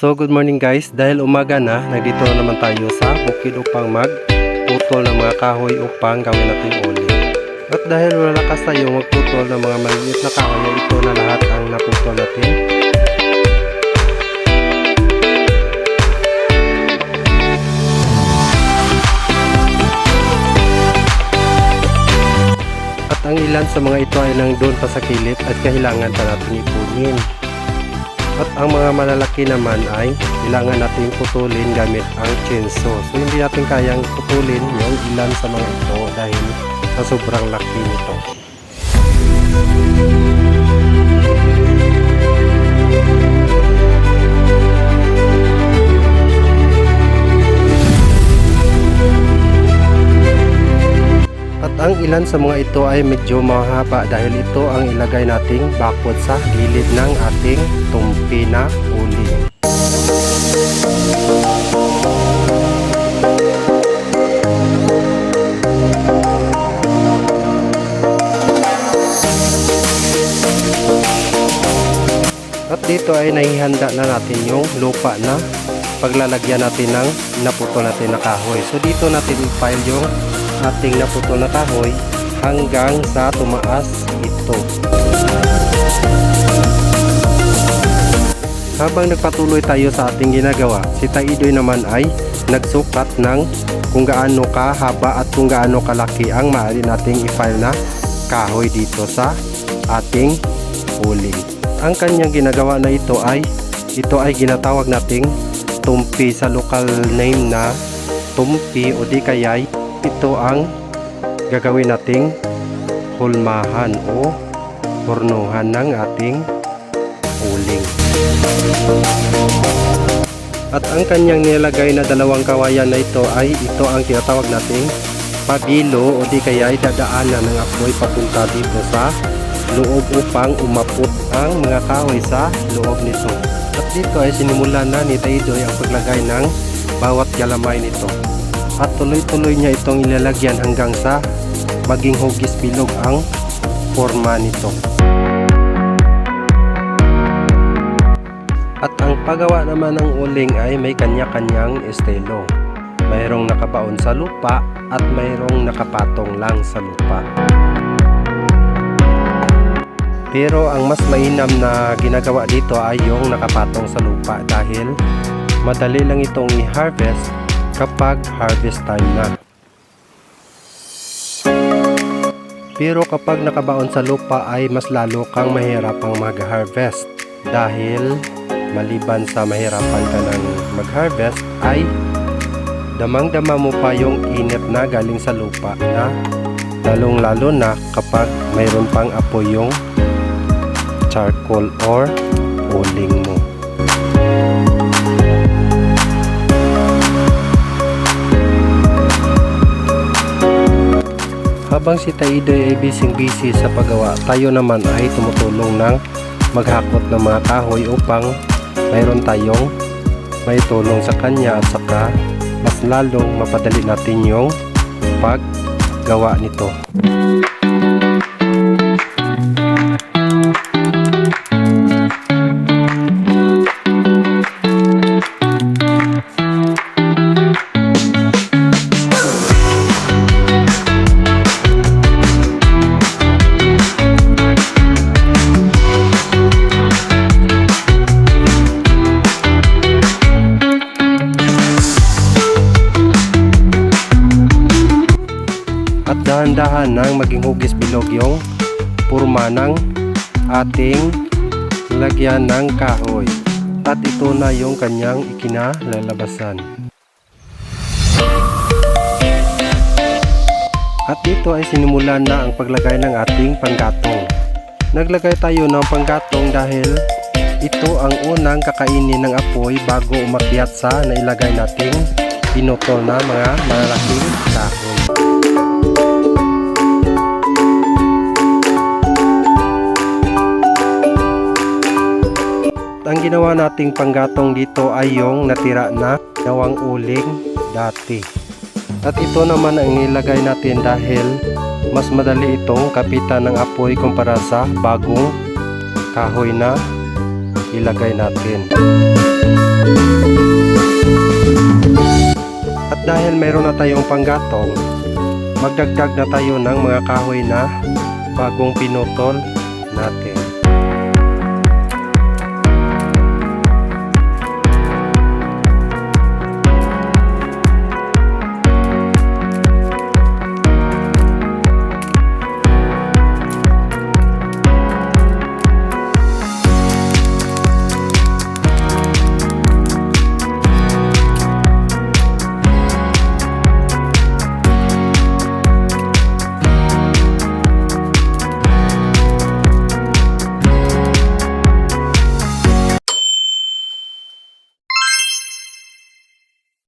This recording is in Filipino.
So good morning guys, dahil umaga na, nandito na naman tayo sa bukid upang magputol ng mga kahoy upang gawin natin uli. At dahil malakas tayo magputol ng mga maliliit na kahoy, ito na lahat ang naputol natin. At ang ilan sa mga ito ay nandun pa sa kilid at kailangan pa natin ipunin. At ang mga malalaki naman ay kailangan natin putulin gamit ang chainsaw. So hindi natin kayang putulin yung ilan sa mga ito dahil sa sobrang laki nito. At ang ilan sa mga ito ay medyo mahaba dahil ito ang ilagay nating bakod sa gilid ng ating tumpi na uli. At dito ay naihanda na natin yung lupa na paglalagyan natin ng naputol natin na kahoy. So dito natin i-file yung ating naputol na kahoy hanggang sa tumaas ito. Habang nagpatuloy tayo sa ating ginagawa, si Taidoy naman ay nagsukat ng kung gaano kahaba at kung gaano kalaki ang maaari nating i-file na kahoy dito sa ating uling. Ang kanyang ginagawa na ito ay ito ay ginatawag nating tumpi sa local name na tumpi o di kaya'y ito ang gagawin nating hulmahan o hornuhan ng ating uling. At ang kanyang nilagay na dalawang kawayan na ito ay ito ang tinatawag nating pabilo o di kaya ay ng apoy papunta dito sa loob upang umapot ang mga kahoy sa loob nito. At dito ay sinimulan na ni Taidoy ang paglagay ng bawat galamay nito. At tuloy-tuloy niya itong ilalagyan hanggang sa maging hugis bilog ang forma nito. At ang paggawa naman ng uling ay may kanya-kanyang estilo. Mayroong nakabaon sa lupa at mayroong nakapatong lang sa lupa. Pero ang mas mainam na ginagawa dito ay yung nakapatong sa lupa dahil madali lang itong i-harvest kapag harvest time na. Pero kapag nakabaon sa lupa ay mas lalo kang mahirapang mag-harvest dahil maliban sa mahirapan ka ng mag-harvest ay damang-dama mo pa yung init na galing sa lupa na lalong lalo na kapag mayroon pang apoy yung charcoal or uling mo. Habang si Taidoy ay busy-busy sa paggawa, tayo naman ay tumutulong ng maghakot ng mga kahoy upang mayroon tayong may tulong sa kanya at saka mas lalong mapadali natin yung paggawa nito. Dahan-dahan nang maging hugis bilog yung purma ng ating lagyan ng kahoy. At ito na yung kanyang ikinalalabasan. At dito ay sinimulan na ang paglagay ng ating panggatong. Naglagay tayo ng panggatong dahil ito ang unang kakainin ng apoy bago umakyat sa nailagay nating pinutol na mga malalaking kahoy ang ginawa nating panggatong dito ay yung natira na gawang uling dati. At ito naman ang nilagay natin dahil mas madali itong kapitan ng apoy kumpara sa bagong kahoy na ilagay natin. At dahil meron na tayong panggatong, magdagdag na tayo ng mga kahoy na bagong pinutol natin.